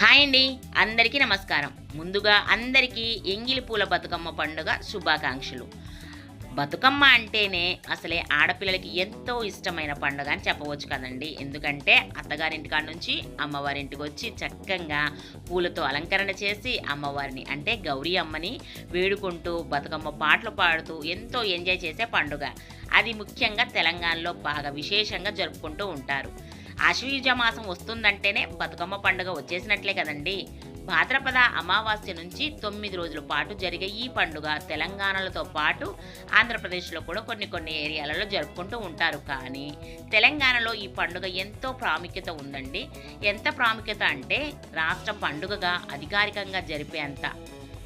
Hi అండి అందరికీ నమస్కారం. ముందుగా అందరికీ ఎంగిలి పూల బతుకమ్మ పండుగ శుభాకాంక్షలు. బతుకమ్మ అంటేనే అసలే ఆడపిల్లలకి ఎంతో ఇష్టమైన పండుగ అని చెప్పవచ్చు కదండి. ఎందుకంటే అత్తగారింటి కాడ నుంచి అమ్మవారింటికి వచ్చి చక్కగా పూలతో అలంకరణ చేసి అమ్మవారిని అంటే గౌరీ అమ్మని వేడుకుంటూ బతుకమ్మ పాటలు పాడుతూ ఎంతో ఎంజాయ్ చేసే పండుగ. అది ముఖ్యంగా తెలంగాణలో బాగా విశేషంగా జరుపుకుంటూ ఉంటారు. ఆశ్వయుజ మాసం వస్తుందంటేనే బతుకమ్మ పండుగ వచ్చేసినట్లే కదండి. భాద్రపద అమావాస్య నుంచి తొమ్మిది రోజుల పాటు జరిగే ఈ పండుగ తెలంగాణలతో పాటు ఆంధ్రప్రదేశ్లో కూడా కొన్ని కొన్ని ఏరియాలలో జరుపుకుంటూ ఉంటారు. కానీ తెలంగాణలో ఈ పండుగ ఎంతో ప్రాముఖ్యత ఉందండి. ఎంత ప్రాముఖ్యత అంటే రాష్ట్ర పండుగగా అధికారికంగా జరిపేంత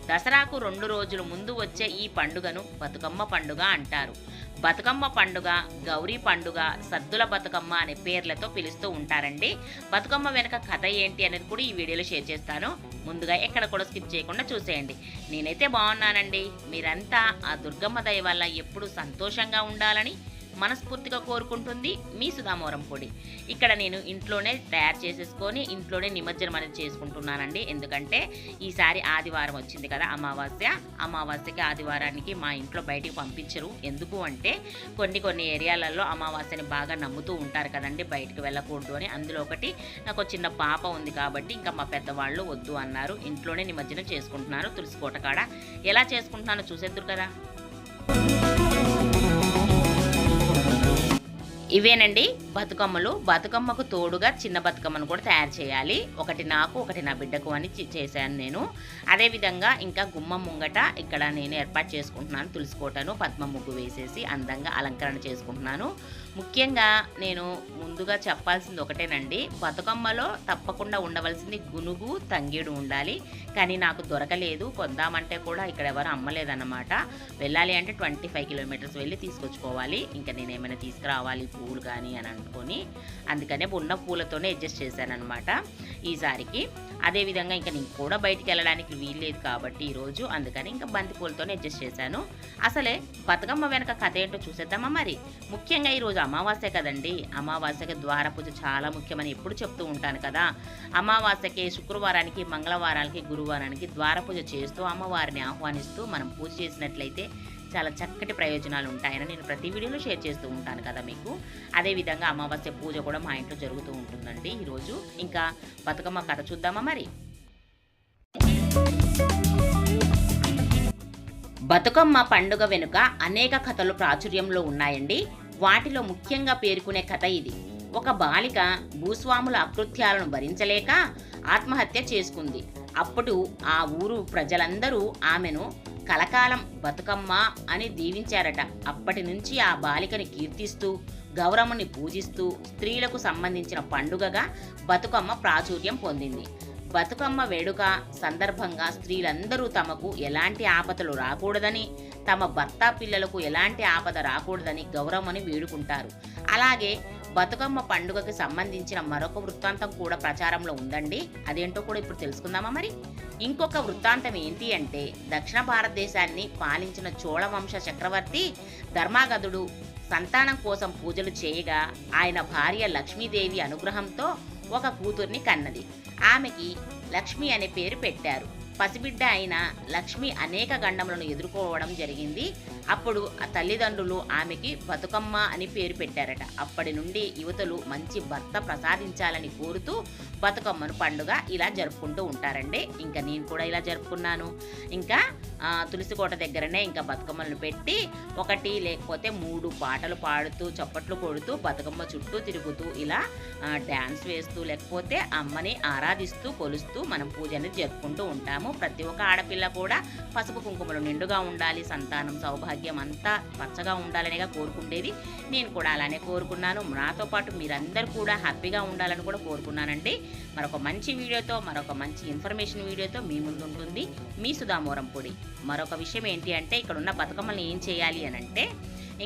దసరాకు రెండు రోజుల ముందు వచ్చే ఈ పండుగను బతుకమ్మ పండుగ అంటారు. బతుకమ్మ పండుగ గౌరీ పండుగ సద్దుల బతుకమ్మ అనే పేర్లతో పిలుస్తూ ఉంటారండి. బతుకమ్మ వెనక కథ ఏంటి అనేది కూడా ఈ వీడియోలో షేర్ చేస్తాను. ముందుగా ఎక్కడ కూడా స్కిప్ చేయకుండా చూసేయండి. నేనైతే బాగున్నానండి. మీరంతా ఆ దుర్గమ్మ దయ వల్ల ఎప్పుడు సంతోషంగా ఉండాలని మనస్ఫూర్తిగా కోరుకుంటుంది మీ సుధామోరం పొడి. ఇక్కడ నేను ఇంట్లోనే తయారు చేసేసుకొని ఇంట్లోనే నిమజ్జనం అనేది చేసుకుంటున్నానండి. ఎందుకంటే ఈసారి ఆదివారం వచ్చింది కదా అమావాస్య. అమావాస్యకి ఆదివారానికి మా ఇంట్లో బయటికి పంపించరు. ఎందుకు అంటే కొన్ని కొన్ని ఏరియాలలో అమావాస్యని బాగా నమ్ముతూ ఉంటారు కదండి బయటికి వెళ్ళకూడదు అని. అందులో ఒకటి నాకు ఒక చిన్న పాప ఉంది కాబట్టి ఇంకా మా పెద్దవాళ్ళు వద్దు అన్నారు. ఇంట్లోనే నిమజ్జనం చేసుకుంటున్నారు తులసి కోట కాడ. ఎలా చేసుకుంటున్నానో చూసేద్దరు కదా. ఇవేనండి బతుకమ్మలు. బతుకమ్మకు తోడుగా చిన్న బతుకమ్మను కూడా తయారు చేయాలి. ఒకటి నాకు ఒకటి నా బిడ్డకు అని చేశాను నేను. అదేవిధంగా ఇంకా గుమ్మం ముంగట ఇక్కడ నేను ఏర్పాటు చేసుకుంటున్నాను. తులసికోటను పద్మ ముగ్గు వేసేసి అందంగా అలంకరణ చేసుకుంటున్నాను. ముఖ్యంగా నేను ముందుగా చెప్పాల్సింది ఒకటేనండి. బతుకమ్మలో తప్పకుండా ఉండవలసింది గునుగు తంగేడు ఉండాలి. కానీ నాకు దొరకలేదు. కొందామంటే కూడా ఇక్కడ ఎవరు అమ్మలేదన్నమాట. వెళ్ళాలి అంటే ట్వంటీ ఫైవ్ కిలోమీటర్స్ వెళ్ళి తీసుకొచ్చుకోవాలి. ఇంకా నేను ఏమైనా తీసుకురావాలి పూలు కానీ అని అనుకొని అందుకనే ఉన్న పూలతోనే అడ్జస్ట్ చేశాను అనమాట ఈసారికి అదేవిధంగా ఇంకా నేను కూడా బయటికి వెళ్ళడానికి వీల్లేదు కాబట్టి ఈరోజు అందుకని ఇంకా బంతి పూలతోనే అడ్జస్ట్ చేశాను. అసలే బతుకమ్మ వెనక కథ ఏంటో చూసేద్దామా మరి? ముఖ్యంగా ఈరోజు అమావాస్య కదండి. అమావాస్యకి ద్వార పూజ చాలా ముఖ్యమని ఎప్పుడు చెప్తూ ఉంటాను కదా. అమావాస్యకి శుక్రవారానికి మంగళవారానికి గురువారానికి ద్వార పూజ చేస్తూ అమ్మవారిని ఆహ్వానిస్తూ మనం పూజ చేసినట్లయితే చాలా చక్కటి ప్రయోజనాలు ఉంటాయని నేను ప్రతి వీడియోలో షేర్ చేస్తూ ఉంటాను కదా మీకు. అదేవిధంగా అమావాస్య పూజ కూడా మా ఇంట్లో జరుగుతూ ఉంటుందండి ఈరోజు. ఇంకా బతుకమ్మ కథ చూద్దామా మరి? బతుకమ్మ పండుగ వెనుక అనేక కథలు ప్రాచుర్యంలో ఉన్నాయండి. వాటిలో ముఖ్యంగా పేర్కొనే కథ ఇది. ఒక బాలిక భూస్వాముల అకృత్యాలను భరించలేక ఆత్మహత్య చేసుకుంది. అప్పుడు ఆ ఊరు ప్రజలందరూ ఆమెను కలకాలం బతుకమ్మ అని దీవించారట. అప్పటి నుంచి ఆ బాలికని కీర్తిస్తూ గౌరమ్మని పూజిస్తూ స్త్రీలకు సంబంధించిన పండుగగా బతుకమ్మ ప్రాచుర్యం పొందింది. బతుకమ్మ వేడుక సందర్భంగా స్త్రీలందరూ తమకు ఎలాంటి ఆపదలు రాకూడదని తమ భర్త పిల్లలకు ఎలాంటి ఆపద రాకూడదని గౌరమ్మని వేడుకుంటారు. అలాగే బతుకమ్మ పండుగకి సంబంధించిన మరొక వృత్తాంతం కూడా ప్రచారంలో ఉందండి. అదేంటో కూడా ఇప్పుడు తెలుసుకుందామా మరి? ఇంకొక వృత్తాంతం ఏంటి అంటే దక్షిణ భారతదేశాన్ని పాలించిన చోళవంశ చక్రవర్తి ధర్మాగధుడు సంతానం కోసం పూజలు చేయగా ఆయన భార్య లక్ష్మీదేవి అనుగ్రహంతో ఒక కూతుర్ని కన్నది. ఆమెకి లక్ష్మి అనే పేరు పెట్టారు. పసిబిడ్డ అయిన లక్ష్మి అనేక గండములను ఎదుర్కోవడం జరిగింది. అప్పుడు ఆ తల్లిదండ్రులు ఆమెకి బతుకమ్మ అని పేరు పెట్టారట. అప్పటి నుండి యువతలు మంచి భర్త ప్రసాదించాలని కోరుతూ బతుకమ్మను పండుగ ఇలా జరుపుకుంటూ ఉంటారండి. ఇంకా నేను కూడా ఇలా జరుపుకున్నాను. ఇంకా తులసికోట దగ్గరనే ఇంకా బతుకమ్మలను పెట్టి ఒకటి లేకపోతే మూడు పాటలు పాడుతూ చప్పట్లు కొడుతూ బతుకమ్మ చుట్టూ తిరుగుతూ ఇలా డ్యాన్స్ వేస్తూ లేకపోతే అమ్మని ఆరాధిస్తూ కొలుస్తూ మనం పూజ అనేది జరుపుకుంటూ ఉంటాము. ప్రతి ఒక్క ఆడపిల్ల కూడా పసుపు కుంకుమలు నిండుగా ఉండాలి సంతానం సౌభాగ్యం అంతా పచ్చగా ఉండాలనేగా కోరుకుండేది. నేను కూడా అలానే కోరుకున్నాను. నాతో పాటు మీరందరూ కూడా హ్యాపీగా ఉండాలని కూడా కోరుకున్నానండి. మరొక మంచి వీడియోతో మరొక మంచి ఇన్ఫర్మేషన్ వీడియోతో మీ ముందు ఉంటుంది మీ సుధామోరం పొడి. మరొక విషయం ఏంటి అంటే ఇక్కడ ఉన్న బతుకమ్మల్ని ఏం చేయాలి అని అంటే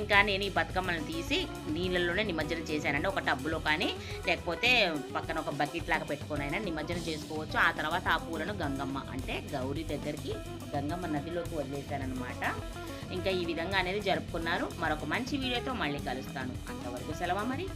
ఇంకా నేను ఈ బతుకమ్మలను తీసి నీళ్ళల్లోనే నిమజ్జనం చేశానండి. ఒక టబ్బులో కానీ లేకపోతే పక్కన ఒక బకెట్ లాగా పెట్టుకొని అయినా నిమజ్జనం చేసుకోవచ్చు. ఆ తర్వాత ఆ పూలను గంగమ్మ అంటే గౌరీ దగ్గరికి గంగమ్మ నదిలోకి వదిలేశానమాట ఇంకా ఈ విధంగా అనేది జరుపుకున్నారు. మరొక మంచి వీడియోతో మళ్ళీ కలుస్తాను. అంతవరకు సెలవా మరి